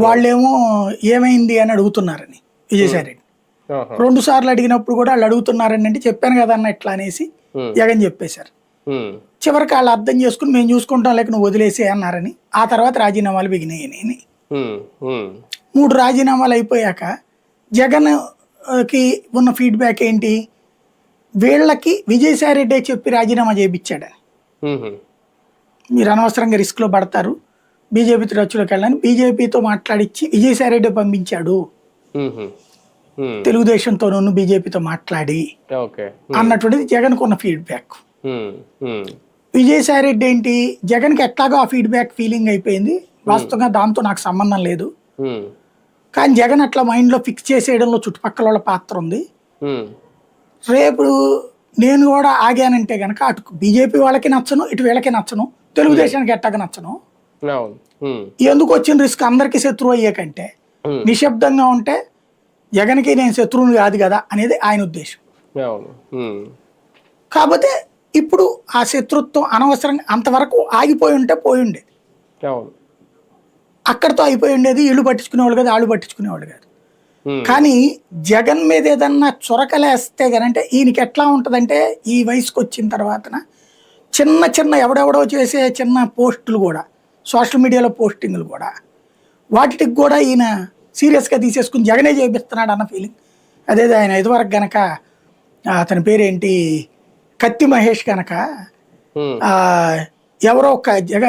వాళ్ళేమో ఏమైంది అని అడుగుతున్నారని విజయసాయి రెడ్డి ఆహా. రెండు సార్లు అడిగినప్పుడు కూడా వాళ్ళు అడుగుతున్నారని అంటే చెప్పాను కదా అన్న ఇట్లా అనేసి జగన్ చెప్పేశారు. చివరికి వాళ్ళు అర్థం చేసుకుని మేము చూసుకుంటాం లేక నువ్వు వదిలేసే అన్నారని ఆ తర్వాత రాజీనామాలు బిగినాయి అని ఉమ్, ఉమ్. మూడు రాజీనామాలు అయిపోయాక జగన్కి ఉన్న ఫీడ్బ్యాక్ ఏంటి? వీళ్ళకి విజయసాయి రెడ్డి చెప్పి రాజీనామా చేయించాడని మీరు అనవసరంగా రిస్క్లో పడతారు. బీజేపీ రచ్చులోకి వెళ్ళని బీజేపీతో మాట్లాడించి విజయసాయి రెడ్డి పంపించాడు. తెలుగుదేశంతోనూ బీజేపీతో మాట్లాడి అన్నటువంటిది జగన్కు ఉన్న ఫీడ్బ్యాక్. విజయసాయి రెడ్డి ఏంటి? జగన్కి ఎట్లాగో ఆ ఫీడ్బ్యాక్ ఫీలింగ్ అయిపోయింది. వాస్తవంగా దాంతో నాకు సంబంధం లేదు. కానీ జగన్ అట్లా మైండ్లో ఫిక్స్ చేసేయడంలో చుట్టుపక్కల వాళ్ళ పాత్ర ఉంది. రేపు నేను కూడా ఆగానంటే కనుక అటు బీజేపీ వాళ్ళకి నచ్చను ఇటు వీళ్ళకి నచ్చను తెలుగుదేశానికి ఎట్టగా నచ్చను. ఎందుకు వచ్చిన రిస్క్ అందరికీ శత్రువు అయ్యే కంటే. నిశ్శబ్దంగా ఉంటే జగన్కి నేను శత్రువుని కాదు కదా అనేది ఆయన ఉద్దేశం. కాకపోతే ఇప్పుడు ఆ శత్రుత్వం అనవసరంగా అంతవరకు ఆగిపోయి ఉంటే పోయి ఉండేది. అక్కడితో అయిపోయి ఉండేది ఇళ్ళు పట్టించుకునేవాళ్ళు కాదు ఆళ్ళు పట్టించుకునేవాళ్ళు కాదు. కానీ జగన్ మీద ఏదన్నా చొరకలేస్తే గనంటే ఈయనకి ఎట్లా ఉంటుందంటే ఈ వయసుకి వచ్చిన తర్వాతన చిన్న చిన్న ఎవడెవడో చేసే చిన్న పోస్టులు కూడా సోషల్ మీడియాలో పోస్టింగ్లు కూడా వాటికి కూడా ఈయన సీరియస్గా తీసేసుకుని జగనే చేపిస్తున్నాడు అన్న ఫీలింగ్ అదే ఆయన ఇదివరకు గనక అతని పేరేంటి కత్తి మహేష్. ఆ, ఎవరో ఒక జగ